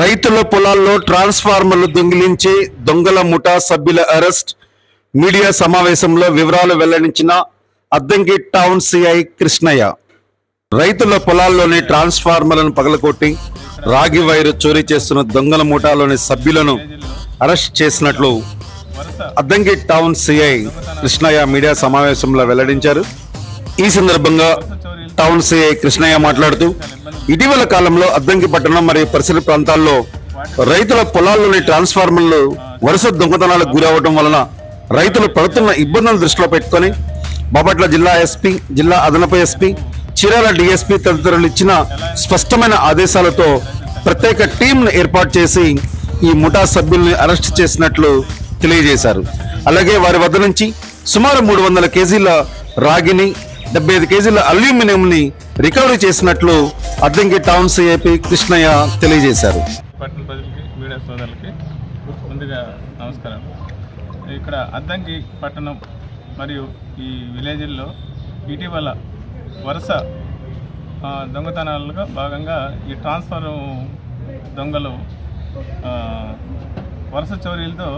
రైతుల పొలాల్లో ట్రాన్స్ఫార్మర్లు దొంగిలించి దొంగల ముఠా సభ్యుల అరెస్ట్. మీడియా సమావేశంలో వివరాలు వెల్లడించిన అద్దంకి టౌన్ సిఐ కృష్ణయ్య. రైతుల పొలాల్లోని ట్రాన్స్ఫార్మర్లను పగలకొట్టి రాగి వైరు చోరీ చేస్తున్న దొంగల ముఠాలోని సభ్యులను అరెస్ట్ చేసినట్లు Addanki town CI Krishnaiah media సమావేశంలో వెల్లడించారు. ఈ సందర్భంగా టౌన్ సిఐ కృష్ణయ్య మాట్లాడుతూ ఇటీవల కాలంలో అద్దంకి పట్టణం మరియు పరిసర ప్రాంతాల్లో రైతుల పొలాల్లోని ట్రాన్స్ఫార్మర్లు వరుస దొంగతనాలకు గురవడం వలన రైతులు పడుతున్న ఇబ్బందులను దృష్టిలో పెట్టుకొని బాపట్ల జిల్లా ఎస్పీ జిల్లా అదనపు ఎస్పీ చీరాల డిఎస్పీ తదితరులు ఇచ్చిన స్పష్టమైన ఆదేశాలతో ప్రత్యేక టీంను ఏర్పాటు చేసి ఈ ముఠా సభ్యుల్ని అరెస్ట్ చేసినట్లు తెలియజేశారు. అలాగే వారి వద్ద నుంచి సుమారు మూడు వందల కేజీల రాగిని డెబ్బై ఐదు కేజీల అల్యూమినియంని రికవరీ చేసినట్లు అద్దంకి టౌన్ సిఐపి కృష్ణయ్య తెలియజేశారు. పట్టణ ప్రజలకి మీడియా సోదరులకి ముందుగా నమస్కారం. ఇక్కడ అద్దంకి పట్టణం మరియు ఈ విలేజ్ల్లో ఇటీవల వరుస దొంగతనాలుగా భాగంగా ఈ ట్రాన్స్ఫర్ దొంగలు వరుస చోరీలతో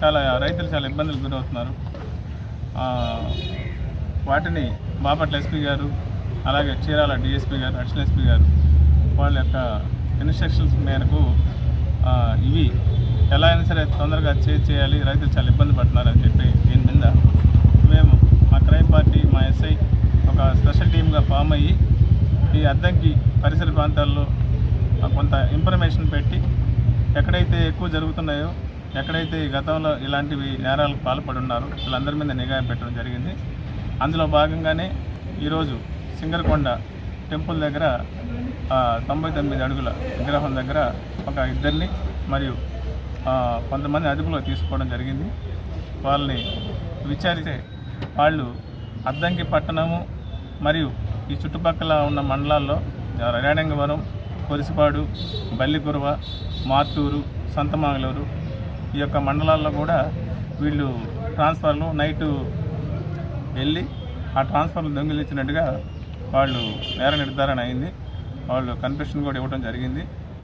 చాలా రైతులు చాలా ఇబ్బందులు గురవుతున్నారు. వాటిని బాపట్ల ఎస్పీ గారు అలాగే Chirala DSP garu additional SP garu వాళ్ళ యొక్క ఇన్స్ట్రక్షన్స్ మేరకు ఇవి ఎలా అయినా సరే తొందరగా చేయాలి రైతులు చాలా ఇబ్బంది పడుతున్నారని చెప్పి దీని మీద మేము మా క్రైమ్ పార్టీ మా ఎస్ఐ ఒక స్పెషల్ టీమ్గా ఫామ్ అయ్యి ఈ అద్దంకి పరిసర ప్రాంతాల్లో కొంత ఇన్ఫర్మేషన్ పెట్టి ఎక్కడైతే ఎక్కువ జరుగుతున్నాయో ఎక్కడైతే గతంలో ఇలాంటివి నేరాలకు పాల్పడి ఉన్నారో వీళ్ళందరి మీద నిఘా పెట్టడం జరిగింది. అందులో భాగంగానే ఈరోజు సింగరకొండ టెంపుల్ దగ్గర తొంభై తొమ్మిది అడుగుల విగ్రహం దగ్గర ఒక ఇద్దరిని మరియు కొంతమంది అదుపులో తీసుకోవడం జరిగింది. వాళ్ళని విచారిస్తే వాళ్ళు అద్దంకి పట్టణము మరియు ఈ చుట్టుపక్కల ఉన్న మండలాల్లో రేణంగవరం కొరిసిపాడు బల్లికురవ మార్తూరు సంతమాగలూరు ఈ యొక్క మండలాల్లో కూడా వీళ్ళు ట్రాన్స్ఫర్లు నైటు వెళ్ళి ఆ ట్రాన్స్ఫార్మర్ దొంగిలించినట్టుగా వాళ్ళు నేర నిర్ధారణ అయింది. వాళ్ళు కన్ఫెషన్ కూడా ఇవ్వడం జరిగింది.